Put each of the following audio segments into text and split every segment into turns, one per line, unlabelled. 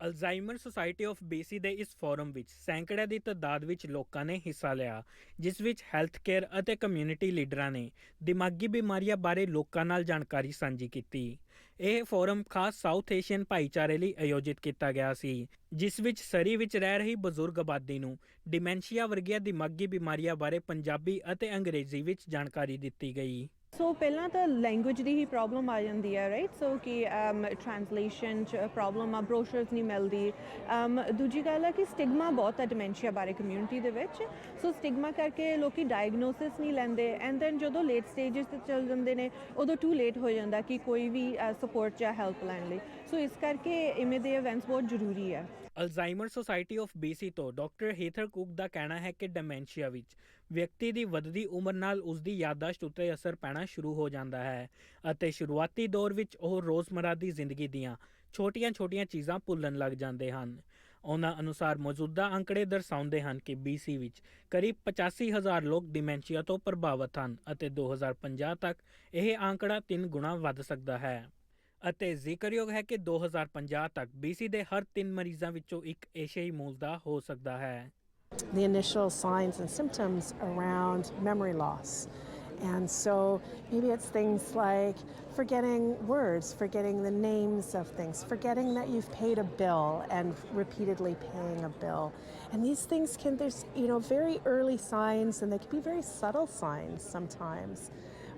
Alzheimer society of BC ਦੇ ਇਸ forum ਵਿੱਚ ਸੈਂਕੜਿਆਂ ਦੀ ਤਾਦਾਦ ਵਿੱਚ ਲੋਕਾਂ ਨੇ ਹਿੱਸਾ ਲਿਆ, ਜਿਸ ਵਿੱਚ ਹੈਲਥ ਕੇਅਰ ਅਤੇ ਕਮਿਊਨਿਟੀ ਲੀਡਰਾਂ ਨੇ ਦਿਮਾਗੀ ਬਿਮਾਰੀਆਂ ਬਾਰੇ ਲੋਕਾਂ ਨਾਲ ਜਾਣਕਾਰੀ ਸਾਂਝੀ ਕੀਤੀ। ਇਹ ਫੋਰਮ ਖਾਸ ਸਾਊਥ ਏਸ਼ੀਅਨ ਭਾਈਚਾਰੇ ਲਈ ਆਯੋਜਿਤ ਕੀਤਾ ਗਿਆ ਸੀ, ਜਿਸ ਵਿੱਚ ਸਰੀ ਵਿੱਚ ਰਹਿ ਰਹੀ ਬਜ਼ੁਰਗ ਆਬਾਦੀ ਨੂੰ ਡਿਮੈਂਸ਼ੀਆ ਵਰਗੀਆਂ ਦਿਮਾਗੀ ਬਿਮਾਰੀਆਂ ਬਾਰੇ ਪੰਜਾਬੀ ਅਤੇ ਅੰਗਰੇਜ਼ੀ ਵਿੱਚ ਜਾਣਕਾਰੀ ਦਿੱਤੀ ਗਈ।
ਸੋ ਪਹਿਲਾਂ ਤਾਂ ਲੈਂਗੁਏਜ ਦੀ ਹੀ ਪ੍ਰੋਬਲਮ ਆ ਜਾਂਦੀ ਹੈ ਰਾਈਟ ਸੋ ਕਿ ਟ੍ਰਾਂਸਲੇਸ਼ਨ ਚ ਪ੍ਰੋਬਲਮ ਆ ਬ੍ਰੋਸ਼ਰਸ ਨਹੀਂ ਮਿਲਦੀ। ਦੂਜੀ ਗੱਲ ਹੈ ਕਿ ਸਟਿਗਮਾ ਬਹੁਤ ਹੈ ਡਿਮੈਂਸ਼ੀਆ ਬਾਰੇ ਕਮਿਊਨਿਟੀ ਦੇ ਵਿੱਚ। ਸੋ ਸਟਿਗਮਾ ਕਰਕੇ ਲੋਕੀ ਡਾਇਗਨੋਸਿਸ ਨਹੀਂ ਲੈਂਦੇ। ਐਂਡ ਦੈਨ ਜਦੋਂ ਲੇਟ ਸਟੇजेस ਤੇ ਚੱਲ ਜਾਂਦੇ ਨੇ, ਉਦੋਂ ਟੂ ਲੇਟ ਹੋ ਜਾਂਦਾ ਕਿ ਕੋਈ ਵੀ ਸਪੋਰਟ ਜਾਂ ਹੈਲਪ ਲੈਣ ਲਈ। ਸੋ ਇਸ ਕਰਕੇ ਇਵੇਂ ਦੇ ਇਵੈਂਟਸ ਬਹੁਤ ਜ਼ਰੂਰੀ ਹੈ
ਅਲਜ਼ਾਈਮਰ ਸੁਸਾਇਟੀ ਆਫ ਬੀਸੀ ਤੋਂ ਡਾਕਟਰ ਹੀਥਰ ਕੁਕ ਦਾ ਕਹਿਣਾ ਹੈ ਕਿ ਡਿਮੈਂਸ਼ੀਆ ਵਿੱਚ ਵਿਅਕਤੀ ਦੀ ਵੱਧਦੀ ਉਮਰ ਨਾਲ ਉਸ ਦੀ ਯਾਦਦਾਸ਼ਤ ਉੱਤੇ ਅਸਰ ਪੈਣਾ ਸ਼ੁਰੂ ਹੋ ਜਾਂਦਾ ਹੈ ਅਤੇ ਸ਼ੁਰੂਆਤੀ ਦੌਰ ਵਿੱਚ ਉਹ ਰੋਜ਼ਮਰਾ ਦੀ ਜ਼ਿੰਦਗੀ ਦੀਆਂ ਛੋਟੀਆਂ-ਛੋਟੀਆਂ ਚੀਜ਼ਾਂ ਭੁੱਲਣ ਲੱਗ ਜਾਂਦੇ ਹਨ। ਉਹਨਾਂ ਅਨੁਸਾਰ ਮੌਜੂਦਾ ਅੰਕੜੇ ਦਰਸਾਉਂਦੇ ਹਨ ਕਿ BC ਵਿੱਚ ਕਰੀਬ 85000 ਲੋਕ ਡਿਮੈਂਸ਼ੀਆ ਤੋਂ ਪ੍ਰਭਾਵਿਤ ਹਨ ਅਤੇ 2050 ਤੱਕ ਇਹ ਅੰਕੜਾ 3 ਗੁਣਾ ਵੱਧ ਸਕਦਾ ਹੈ। ਅਤੇ ਜ਼ਿਕਰਯੋਗ ਹੈ ਕਿ 2050 ਤੱਕ BC ਦੇ ਹਰ 3 ਮਰੀਜ਼ਾਂ ਵਿੱਚੋਂ ਇੱਕ ਏਸ਼ੀਆਈ ਮੂਲ ਦਾ ਹੋ ਸਕਦਾ ਹੈ।
The initial signs and symptoms around memory loss. And so maybe it's things like forgetting words, forgetting the names of things, forgetting that you've paid a bill and repeatedly paying a bill. And these things can, there's, you know, very early signs and they can be very subtle signs sometimes.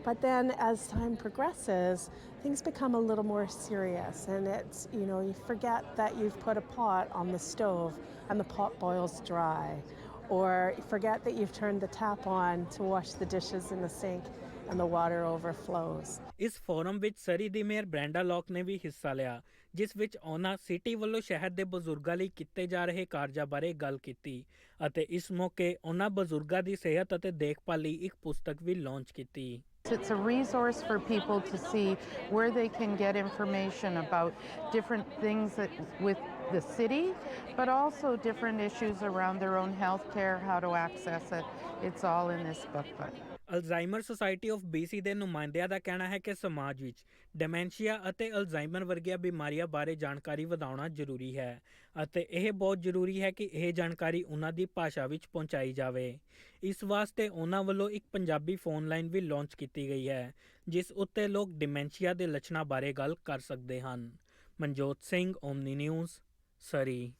But then as time progresses, things become a little more serious and it's, you know, you forget that you've put a pot on the stove and the pot boils dry. Or you forget that you've turned the tap on to wash the dishes in the sink and the water overflows.
ਇਸ forum ਵਿੱਚ Surrey ਦੀ mayor Brenda Locke ਨੇ ਵੀ ਹਿੱਸਾ ਲਿਆ ਜਿਸ ਵਿੱਚ ਉਹਨਾਂ ਸਿਟੀ ਵੱਲੋਂ ਸ਼ਹਿਰ ਦੇ ਬਜ਼ੁਰਗਾਂ ਲਈ ਕੀਤੇ ਜਾ ਰਹੇ ਕਾਰਜਾਂ ਬਾਰੇ ਗੱਲ ਕੀਤੀ ਅਤੇ ਇਸ ਮੌਕੇ ਉਹਨਾਂ ਬਜ਼ੁਰਗਾਂ ਦੀ ਸਿਹਤ ਅਤੇ ਦੇਖਭਾਲ ਲਈ ਇੱਕ ਪੁਸਤਕ ਵੀ ਲਾਂਚ ਕੀਤੀ
It's a resource for people to see where they can get information about different things that, with the city, but also different issues around their own health care, how to access it. It's all in this booklet.
Alzheimer society of BC ਦੇ ਨੁਮਾਇੰਦਿਆਂ ਦਾ ਕਹਿਣਾ ਹੈ ਕਿ ਸਮਾਜ ਵਿੱਚ dementia ਅਤੇ Alzheimer ਵਰਗੀਆਂ ਬਿਮਾਰੀਆਂ ਬਾਰੇ ਜਾਣਕਾਰੀ ਵਧਾਉਣਾ ਜ਼ਰੂਰੀ ਹੈ ਅਤੇ ਇਹ ਬਹੁਤ ਜ਼ਰੂਰੀ ਹੈ ਕਿ ਇਹ ਜਾਣਕਾਰੀ ਉਹਨਾਂ ਦੀ ਭਾਸ਼ਾ ਵਿੱਚ ਪਹੁੰਚਾਈ ਜਾਵੇ। ਇਸ ਵਾਸਤੇ ਉਹਨਾਂ ਵੱਲੋਂ ਇੱਕ ਪੰਜਾਬੀ ਫੋਨ ਲਾਈਨ ਵੀ ਲਾਂਚ ਕੀਤੀ ਗਈ ਹੈ, ਜਿਸ ਉੱਤੇ ਲੋਕ ਡਿਮੈਂਸ਼ੀਆ ਦੇ ਲੱਛਣਾਂ ਬਾਰੇ ਗੱਲ ਕਰ ਸਕਦੇ ਹਨ। Manjot Singh, Omni news, Surrey.